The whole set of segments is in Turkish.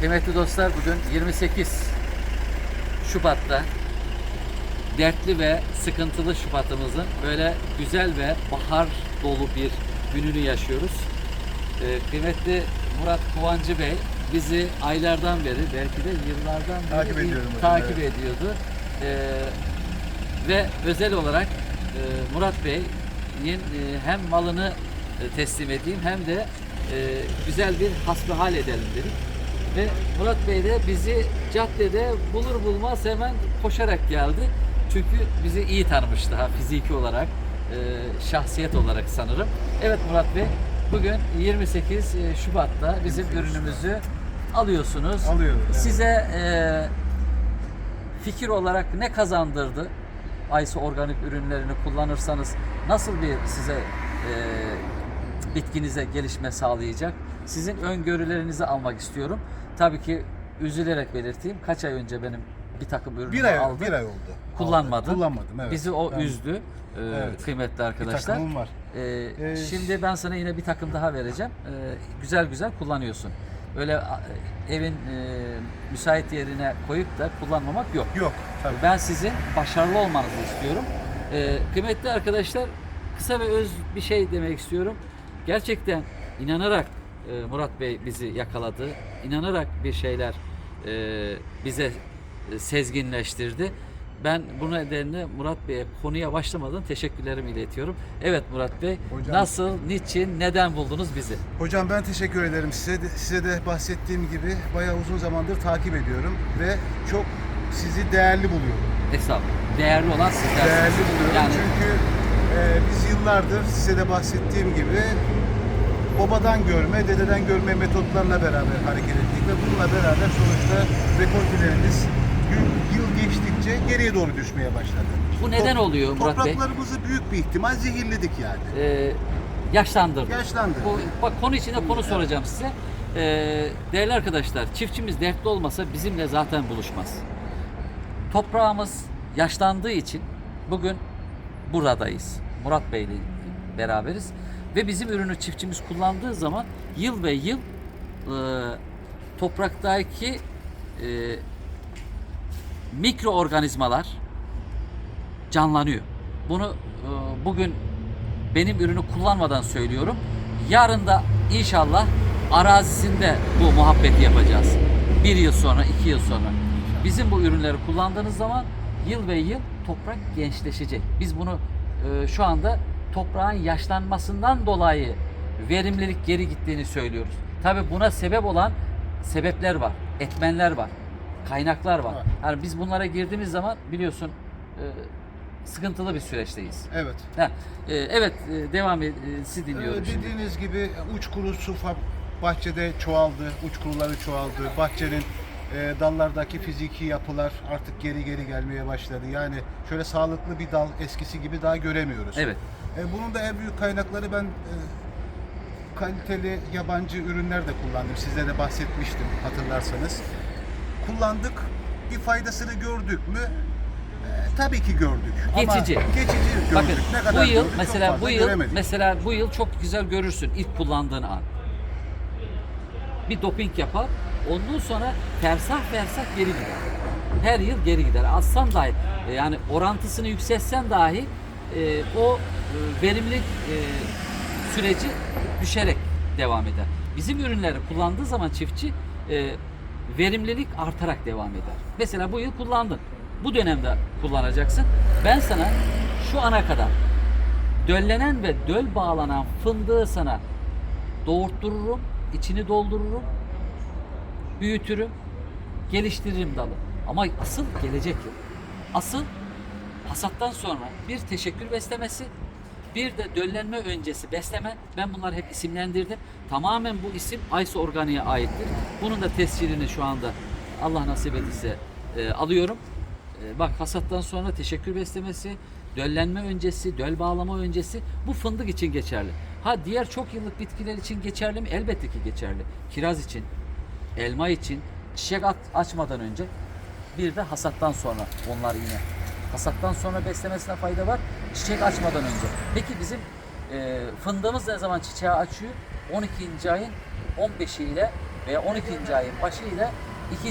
Kıymetli dostlar bugün 28 Şubat'ta dertli ve sıkıntılı Şubat'ımızın böyle güzel ve bahar dolu bir gününü yaşıyoruz. Ee, kıymetli Murat Kovancı Bey bizi aylardan beri belki de yıllardan beri Takip ediyorum hocam, takip evet. ediyordu. Ee, ve özel olarak e, Murat Bey'in e, hem malını e, teslim edeyim hem de e, güzel bir hasbihal edelim dedik. Ve Murat Bey de bizi caddede bulur bulmaz hemen koşarak geldi. Çünkü bizi iyi tanımış daha fiziki olarak, e, şahsiyet olarak sanırım. Evet Murat Bey, bugün 28 Şubat'ta bizim ürünümüzü alıyorsunuz. Alıyorum, evet. Size e, fikir olarak ne kazandırdı? Aysa organik ürünlerini kullanırsanız nasıl bir size e, bitkinize gelişme sağlayacak? Sizin öngörülerinizi almak istiyorum. Tabii ki üzülerek belirteyim. Kaç ay önce benim bir takım ürünümü Bir ay, aldım. bir ay oldu. Kullanmadın. Aldım. Kullanmadım evet. Bizi o Ben- üzdü e, Evet. kıymetli Bir arkadaşlar. takımım var. Ee, Ee, şimdi ben sana yine bir takım daha vereceğim. Ee, güzel güzel kullanıyorsun. Öyle evin e, müsait yerine koyup da kullanmamak yok. Yok tabii. Ben sizin başarılı olmanızı istiyorum. Ee, kıymetli arkadaşlar, kısa ve öz bir şey demek istiyorum. Gerçekten inanarak e, Murat Bey bizi yakaladı. İnanarak bir şeyler e, bize e, sezginleştirdi. Ben bu nedenle Murat Bey'e konuya başlamadan teşekkürlerimi iletiyorum. Evet Murat Bey, Hocam- nasıl, niçin, neden buldunuz bizi? Hocam ben teşekkür ederim size. De, size de bahsettiğim gibi bayağı uzun zamandır takip ediyorum ve çok sizi değerli buluyorum. Estağfurullah. Değerli olan sizler. Değerli buluyorum Yani çünkü e, biz yıllardır size de bahsettiğim gibi babadan görme, dededen görme metotlarla beraber hareket ettik ve bununla beraber sonuçta rekoltelerimiz yıl, yıl geçtikçe geriye doğru düşmeye başladı. Bu neden oluyor Murat Bey? Topraklarımızı büyük bir ihtimal zehirledik yani. e, yaşlandırdı. Yaşlandırdı. Bu, bak konu içinde konu soracağım size. E, değerli arkadaşlar, çiftçimiz dertli olmasa bizimle zaten buluşmaz. Toprağımız yaşlandığı için bugün buradayız. Murat Bey ile beraberiz. Ve bizim ürünü çiftçimiz kullandığı zaman yıl ve yıl e, topraktaki e, mikroorganizmalar canlanıyor. Bunu e, bugün benim ürünü kullanmadan söylüyorum. Yarın da inşallah arazisinde bu muhabbeti yapacağız. Bir yıl sonra, iki yıl sonra. Bizim bu ürünleri kullandığınız zaman yıl ve yıl toprak gençleşecek. Biz bunu e, şu anda toprağın yaşlanmasından dolayı verimlilik geri gittiğini söylüyoruz. Tabi buna sebep olan sebepler var, etmenler var, kaynaklar var. Var. Yani biz bunlara girdiğimiz zaman biliyorsun e, sıkıntılı bir süreçteyiz. Evet. Ha, e, evet e, devam e, sizi dinliyorum Ee, şimdi. dediğiniz gibi uç kuru su fa- bahçede çoğaldı, uç kuruları çoğaldı. Bahçenin e, dallardaki fiziki yapılar artık geri geri gelmeye başladı. Yani şöyle sağlıklı bir dal eskisi gibi daha göremiyoruz. Evet. E, bunun da en büyük kaynakları ben e, kaliteli yabancı ürünler de kullandım. Size de bahsetmiştim hatırlarsanız. Kullandık. Bir faydasını gördük mü? E, tabii ki gördük. Geçici. Ama geçici gördük. Bakın ne kadar bu yıl gördük, mesela bu yıl göremedik. mesela bu yıl çok güzel görürsün ilk kullandığın an. Bir doping yapar. Ondan sonra fersah fersah geri gider. Her yıl geri gider. Aslan dahi e, yani orantısını yükseltsen dahi e, o e, verimlilik e, süreci düşerek devam eder. Bizim ürünleri kullandığı zaman çiftçi e, verimlilik artarak devam eder. Mesela bu yıl kullandın. Bu dönemde kullanacaksın. Ben sana şu ana kadar döllenen ve döl bağlanan fındığı sana doğurttururum, içini doldururum, büyütürüm, geliştiririm dalı. Ama asıl gelecek yıl. Asıl hasattan sonra bir teşekkür beslemesi, bir de döllenme öncesi besleme. Ben bunları hep isimlendirdim. Tamamen bu isim Aysa Organik'e aittir. Bunun da tescilini şu anda Allah nasip edilse e, alıyorum. E, bak hasattan sonra teşekkür beslemesi, döllenme öncesi, döl bağlama öncesi bu fındık için geçerli. Ha diğer çok yıllık bitkiler için geçerli mi? Elbette ki geçerli. Kiraz için, elma için, çiçek at- açmadan önce bir de hasattan sonra onlar yine. Hasattan sonra beslemesine fayda var. Çiçek açmadan önce. Peki bizim e, fındığımız ne zaman çiçeği açıyor? 12. ayın 15'i ile veya 12. ayın başı ile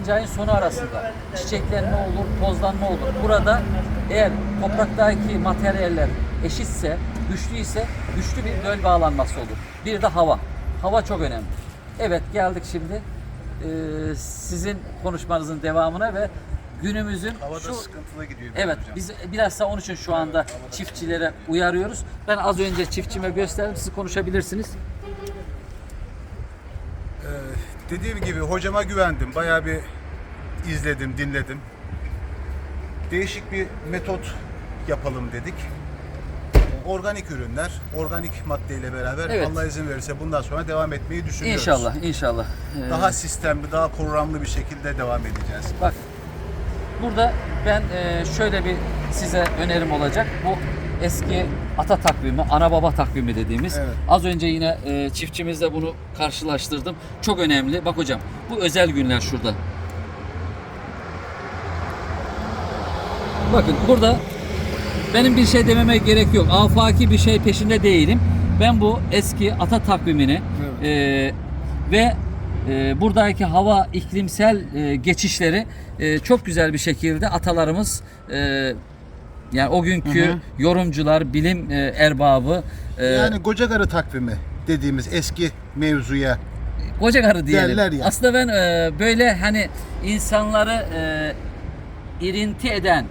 2. ayın sonu arasında çiçeklenme olur, tozlanma olur. Burada eğer topraktaki materyaller eşitse, güçlüyse güçlü bir döl bağlanması olur. Bir de hava. Hava çok önemli. Evet geldik şimdi e, sizin konuşmanızın devamına ve günümüzün Havada şu sıkıntılı gidiyor. Evet hocam. biz biraz da onun için şu anda çiftçilere uyarıyoruz. Ben az önce çiftçime gösterdim. Siz konuşabilirsiniz. Ee, dediğim gibi hocama güvendim. Bayağı bir izledim, dinledim. Değişik bir metot yapalım dedik. Organik ürünler, organik maddeyle beraber Evet. Allah izin verirse bundan sonra devam etmeyi düşünüyoruz. İnşallah, inşallah. Ee, Daha sistemli, daha programlı bir şekilde devam edeceğiz. Bak burada ben e, şöyle bir size önerim olacak. Bu eski ata takvimi, ana baba takvimi dediğimiz. Evet. Az önce yine e, çiftçimizle bunu karşılaştırdım. Çok önemli. Bak hocam bu özel günler şurada. Bakın burada benim bir şey dememe gerek yok. Afaki bir şey peşinde değilim. Ben bu eski ata takvimini Evet. e, ve e, buradaki hava iklimsel e, geçişleri e, çok güzel bir şekilde atalarımız e, yani o günkü Hı hı. yorumcular, bilim e, erbabı e, Yani Kocagarı takvimi dediğimiz eski mevzuya koca karı diyelim. Derler ya. Aslında ben e, böyle hani insanları e, irinti eden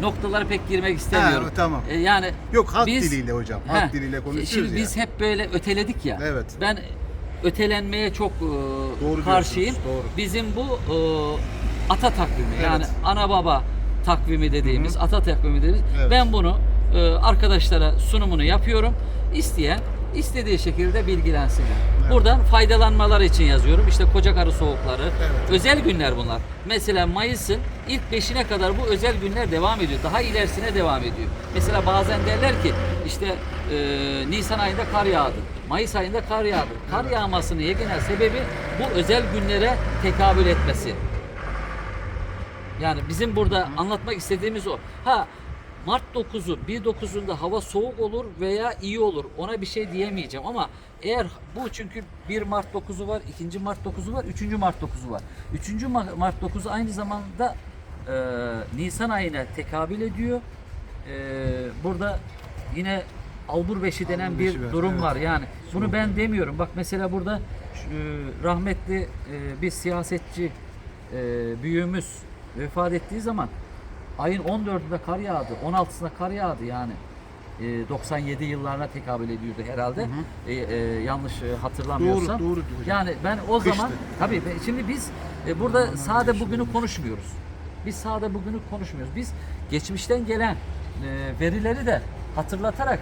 noktalara pek girmek istemiyorum. Ha, tamam. E, yani Yok halk Biz- diliyle hocam. Halk diliyle konuşuyoruz Şimdi ya. biz hep böyle öteledik ya. Evet. Ben ötelenmeye çok e, Doğru karşıyım. doğru. Bizim bu e, ata takvimi Evet. yani ana baba takvimi dediğimiz, ata takvimi dediğimiz. Evet. Ben bunu e, arkadaşlara sunumunu yapıyorum. İsteyen istediği şekilde bilgilensinler. Evet. Buradan faydalanmaları için yazıyorum. İşte koca karı soğukları. Evet. Özel günler bunlar. Mesela Mayıs'ın ilk beşine kadar bu özel günler devam ediyor. Daha ilerisine devam ediyor. Mesela bazen derler ki işte e, Nisan ayında kar yağdı. Mayıs ayında kar yağdı. Kar yağmasının yegane sebebi bu özel günlere tekabül etmesi. Yani bizim burada anlatmak istediğimiz o. Ha Mart 9'u 1.9'unda hava soğuk olur veya iyi olur. Ona bir şey diyemeyeceğim ama eğer bu çünkü 1 Mart 9'u var, 2. Mart 9'u var, 3. Mart 9'u var. 3. Ma- Mart 9'u aynı zamanda e, Nisan ayına tekabül ediyor. E, burada yine Albur Beşi denen Albur bir Beşi var, durum evet. var. Yani bunu ben demiyorum. Bak mesela burada e, rahmetli e, bir siyasetçi e, büyüğümüz vefat ettiği zaman ayın 14'ünde kar yağdı, 16'sında kar yağdı yani. E, 97 yıllarına tekabül ediyordu herhalde. E, e, yanlış e, hatırlamıyorsam. Doğru, doğru hocam. Yani ben o Kıştı. zaman tabii şimdi biz e, burada sade bugünü konuşmuyoruz. Biz sade bugünü konuşmuyoruz. Biz geçmişten gelen e, verileri de hatırlatarak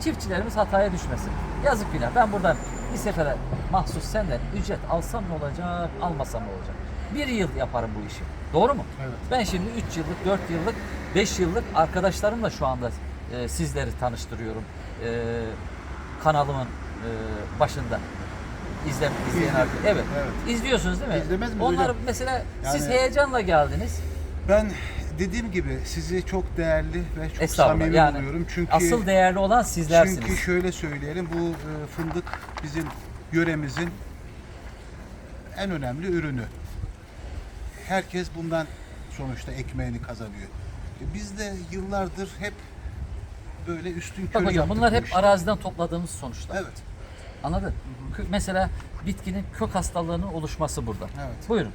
çiftçilerimiz hataya düşmesin. Yazık günah. Ben buradan bir sefere mahsus senden ücret alsam ne olacak, almasam ne olacak? Bir yıl yaparım bu işi. Doğru mu? Evet. Ben şimdi 3 yıllık, 4 yıllık, 5 yıllık arkadaşlarımla şu anda e, sizleri tanıştırıyorum. E, kanalımın e, başında. İzlem, izleyen arkadaşlar. Evet. Evet. İzliyorsunuz değil mi? İzlemez miyiz Onlar hocam? mesela siz Yani- heyecanla geldiniz. Ben dediğim gibi sizi çok değerli ve çok samimi Yani buluyorum. Çünkü asıl değerli olan sizlersiniz. Çünkü şöyle söyleyelim bu e, fındık bizim yöremizin en önemli ürünü. Herkes bundan sonuçta ekmeğini kazanıyor. E, Biz de yıllardır hep böyle üstün Bak körü hocam yaptık bunlar bu hep işi. araziden topladığımız sonuçlar. Evet. Anladın? Kö- Mesela bitkinin kök hastalığının oluşması burada. Evet. Buyurun.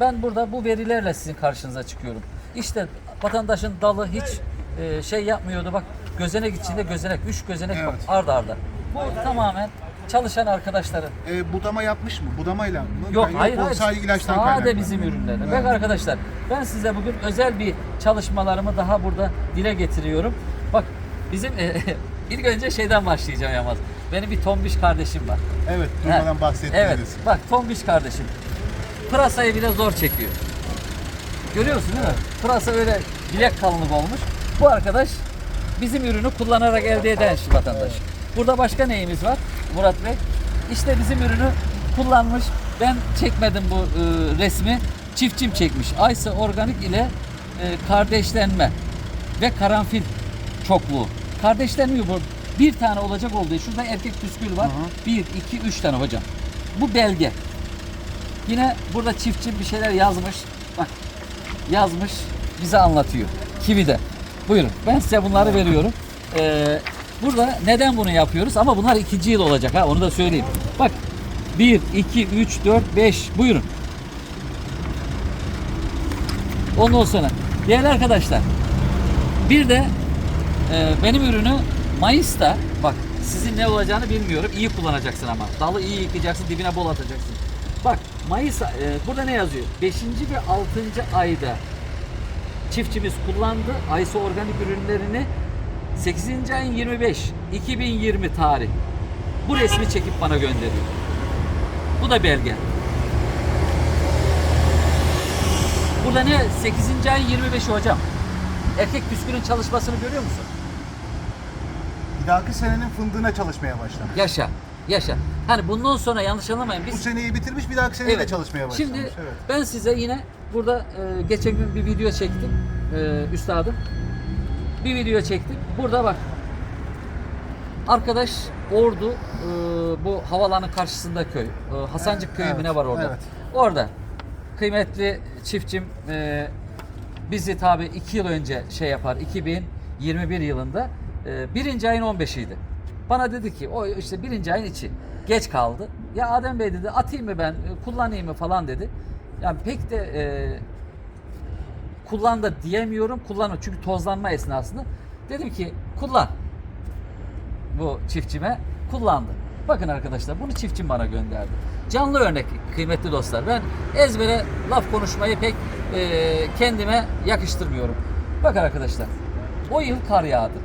Ben burada bu verilerle sizin karşınıza çıkıyorum. İşte vatandaşın dalı hiç e, şey yapmıyordu. Bak gözenek içinde gözenek. Üç gözenek bak Evet. arda arda. Bu tamamen çalışan arkadaşların. E, budama yapmış mı? Budamayla mı? Yok Kay- hayır o hayır. Sadece ilaçtan Sade bizim ürünlerimiz. Evet. Bak arkadaşlar ben size bugün özel bir çalışmalarımı daha burada dile getiriyorum. Bak bizim e, ilk önce şeyden başlayacağım Yamaz. Benim bir tombiş kardeşim var. Evet, durmadan Ha, bahsettiniz. Evet. Bak tombiş kardeşim. Pırasayı bile zor çekiyor. Görüyorsun değil mi? Pırasa öyle bilek kalınlık olmuş. Bu arkadaş bizim ürünü kullanarak elde eden vatandaş. Burada başka neyimiz var Murat Bey? İşte bizim ürünü kullanmış. Ben çekmedim bu e, resmi. Çiftçim çekmiş. Aysa organik ile e, kardeşlenme ve karanfil çokluğu. Kardeşlenmiyor bu. Bir tane olacak olduğu. Şurada erkek püskül var. Hı hı. Bir, iki, üç tane hocam. Bu belge. Yine burada çiftçi bir şeyler yazmış. Bak yazmış bize anlatıyor. Kivi'de. Buyurun ben size bunları veriyorum. Ee, burada neden bunu yapıyoruz? Ama bunlar ikinci yıl olacak ha onu da söyleyeyim. Bak 1, 2, 3, 4, 5 buyurun. Ondan sonra değerli arkadaşlar bir de e, benim ürünü Mayıs'ta bak sizin ne olacağını bilmiyorum. İyi kullanacaksın ama. Dalı iyi yıkayacaksın, dibine bol atacaksın. Bak Mayıs e, burada ne yazıyor? 5. ve 6. ayda çiftçimiz kullandı. Aysa organik ürünlerini 8. ayın 25 2020 tarih. Bu resmi çekip bana gönderiyor. Bu da belge. Burada ne? 8. ayın 25'i hocam. Erkek püskülün çalışmasını görüyor musun? Bir dahaki senenin fındığına çalışmaya başlamış. Yaşa. Yaşa. Hani bundan sonra yanlış anlamayın. Bu Biz seneyi bitirmiş bir dahaki seneye de çalışmaya başlamış. Şimdi evet. ben size yine burada e, geçen gün bir video çektim. E, üstadım. Bir video çektim. Burada bak. Arkadaş Ordu e, bu havalanın karşısında köy. E, Hasancık köyü mü Evet, ne var orada? evet. Orada kıymetli çiftçim e, bizi tabi 2 yıl önce şey yapar 2021 yılında e, birinci ayın 15'iydi. Bana dedi ki o işte birinci ayın içi geç kaldı. Ya Adem Bey dedi atayım mı ben kullanayım mı falan dedi. Yani pek de e, kullan da diyemiyorum kullanma çünkü tozlanma esnasında. Dedim ki kullan bu çiftçime kullandı. Bakın arkadaşlar bunu çiftçim bana gönderdi. Canlı örnek kıymetli dostlar. Ben ezbere laf konuşmayı pek e, kendime yakıştırmıyorum. Bakın arkadaşlar. O yıl kar yağdı.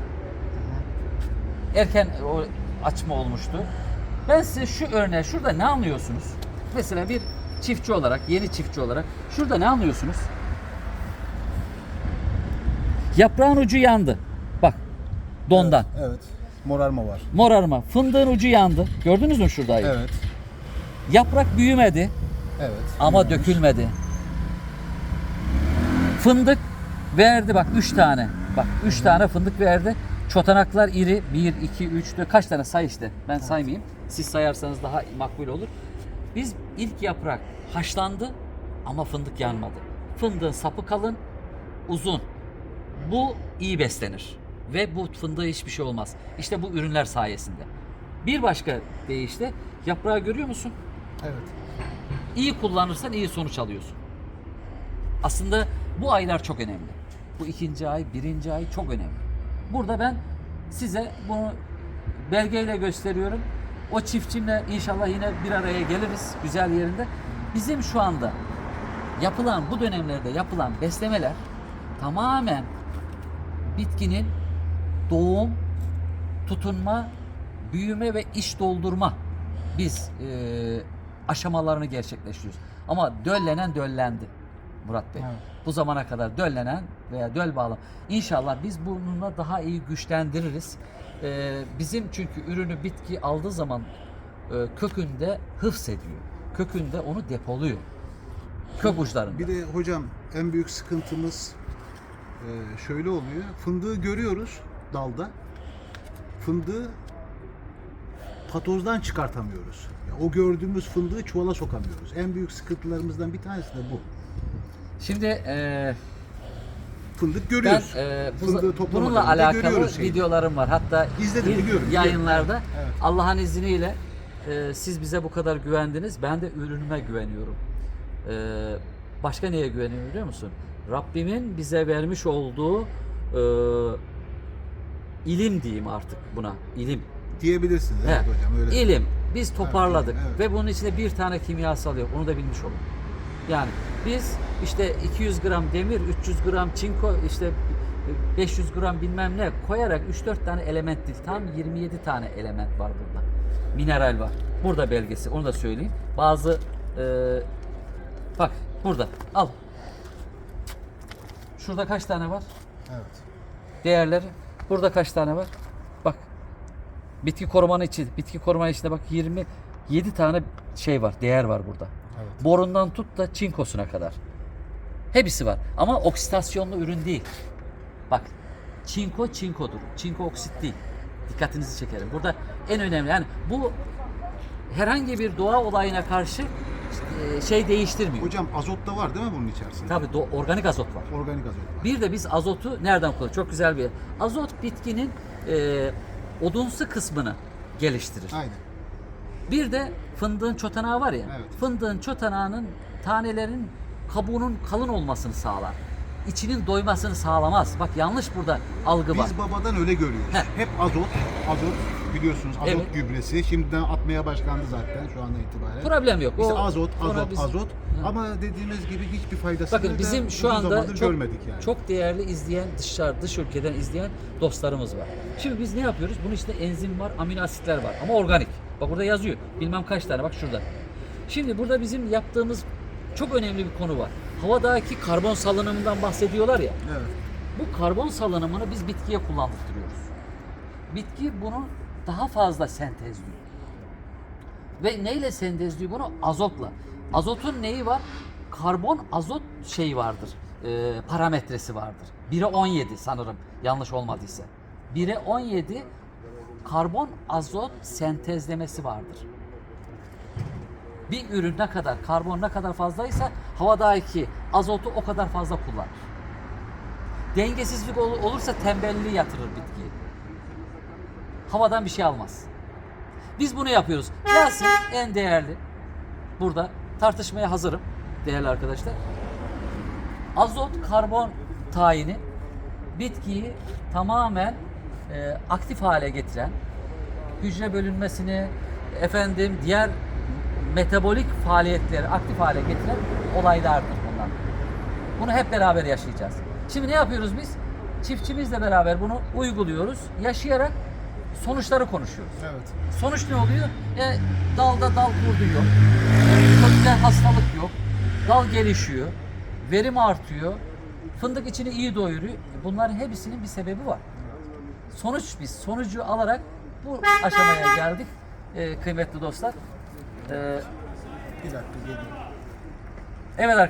Erken o açma olmuştu. Ben size şu örneği şurada ne anlıyorsunuz? Mesela bir çiftçi olarak, yeni çiftçi olarak şurada ne anlıyorsunuz? Yaprağın ucu yandı. Bak. Dondan. Evet, evet. Morarma var. Morarma. Fındığın ucu yandı. Gördünüz mü şurada? Evet. Yaprak büyümedi Evet. ama dökülmedi. Fındık verdi bak 3 tane. Bak 3 tane fındık verdi. Çotanaklar iri. 1, 2, 3, 4 kaç tane say işte. Ben saymayayım. Siz sayarsanız daha makbul olur. Biz ilk yaprak haşlandı ama fındık yanmadı. Fındığın sapı kalın, uzun. Bu iyi beslenir. Ve bu fındığa hiçbir şey olmaz. İşte bu ürünler sayesinde. Bir başka deyişle yaprağı görüyor musun? Evet. İyi kullanırsan iyi sonuç alıyorsun. Aslında bu aylar çok önemli. Bu ikinci ay, birinci ay çok önemli. Burada ben size bunu belgeyle gösteriyorum. O çiftçimle inşallah yine bir araya geliriz güzel yerinde. Bizim şu anda yapılan bu dönemlerde yapılan beslemeler tamamen bitkinin doğum, tutunma, büyüme ve iç doldurma biz e, aşamalarını gerçekleştiriyoruz. Ama döllenen döllendi Murat Bey. Evet. Bu zamana kadar döllenen veya döl bağlam. İnşallah biz bununla daha iyi güçlendiririz. E, bizim çünkü ürünü bitki aldığı zaman e, kökünde hıfzediyor. Kökünde onu depoluyor. Kök uçlarında. Bir de hocam en büyük sıkıntımız e, şöyle oluyor. Fındığı görüyoruz dalda. Fındığı patozdan çıkartamıyoruz. Ya o gördüğümüz fındığı çuvala sokamıyoruz. En büyük sıkıntılarımızdan bir tanesi de bu. Şimdi e, Fındık Ben görüyoruz. e, bu- Fındığı bununla alakalı videolarım var. Hatta İzledim, biliyorum. yayınlarda Evet. Allah'ın izniyle e, siz bize bu kadar güvendiniz. Ben de ürünüme güveniyorum. E, başka neye güveniyorum biliyor musun? Rabbimin bize vermiş olduğu e, ilim diyeyim artık buna. İlim. Diyebilirsiniz evet hocam öyle. İlim. Biz toparladık Evet, evet. ve bunun içinde bir tane kimyasal yok. Onu da bilmiş olun. Yani biz işte 200 gram demir, 300 gram çinko, işte 500 gram bilmem ne koyarak 3-4 tane element değil. Tam 27 tane element var burada. Mineral var. Burada belgesi. Onu da söyleyeyim. Bazı e, bak burada. Al. Şurada kaç tane var? Evet. değerleri. Burada kaç tane var? Bak. Bitki korumanın içi, bitki koruma içinde bak 27 tane şey var, değer var burada. Evet. Borundan tut da çinkosuna kadar. Hepsi var. Ama oksidasyonlu ürün değil. Bak. Çinko çinkodur. Çinko oksit değil. Dikkatinizi çekerim. Burada en önemli yani bu herhangi bir doğa olayına karşı şey değiştirmiyor. Hocam azot da var değil mi bunun içerisinde? Tabii do- organik azot var. Organik azot var. Bir de biz azotu nereden kullanıyoruz? Çok güzel bir. Azot bitkinin e, odunsu kısmını geliştirir. Aynen. Bir de fındığın çotanağı var ya. Evet. Fındığın çotanağının tanelerin kabuğunun kalın olmasını sağlar. İçinin doymasını sağlamaz. Bak yanlış burada algı var. Biz babadan öyle görüyoruz. Heh. Hep azot, azot biliyorsunuz azot Evet. gübresi. Şimdiden atmaya başlandı zaten şu andan itibaren. Problem yok. İşte O- azot, azot, biz- azot. Hı. Ama dediğimiz gibi hiçbir faydasını Bakın da bizim şu anda zamandır çok, görmedik yani. çok değerli izleyen dışarı dış ülkeden izleyen dostlarımız var. Şimdi biz ne yapıyoruz? Bunun içinde enzim var, amino asitler var ama organik. Bak burada yazıyor. Bilmem kaç tane bak şurada. Şimdi burada bizim yaptığımız çok önemli bir konu var. Havadaki karbon salınımından bahsediyorlar ya. Evet. Bu karbon salınımını biz bitkiye kullandırıyoruz. Bitki bunu daha fazla sentezliyor. Ve neyle sentezliyor bunu? Azotla. Azotun neyi var? Karbon azot şeyi vardır. e, parametresi vardır. 1'e 17 sanırım yanlış olmadıysa. 1'e 17 karbon azot sentezlemesi vardır. Bir ürün ne kadar, karbon ne kadar fazlaysa havadaki azotu o kadar fazla kullanır. Dengesizlik ol- olursa tembelliği yatırır bitkiyi. Havadan bir şey almaz. Biz bunu yapıyoruz. Gelsin en değerli. Burada tartışmaya hazırım değerli arkadaşlar. Azot karbon tayini bitkiyi tamamen e, aktif hale getiren, hücre bölünmesini, efendim diğer metabolik faaliyetleri aktif hale getiren olaylardır bunlar. Bunu hep beraber yaşayacağız. Şimdi ne yapıyoruz biz? Çiftçimizle beraber bunu uyguluyoruz. Yaşayarak sonuçları konuşuyoruz. Evet. Sonuç ne oluyor? E, dalda dal kurdu yok. Kökte hastalık yok. Dal gelişiyor. Verim artıyor. Fındık içini iyi doyuruyor. E, Bunların hepsinin bir sebebi var. Sonuç biz sonucu alarak bu aşamaya geldik e, kıymetli dostlar. E, Bir dakika geliyorum. evet arkadaşlar.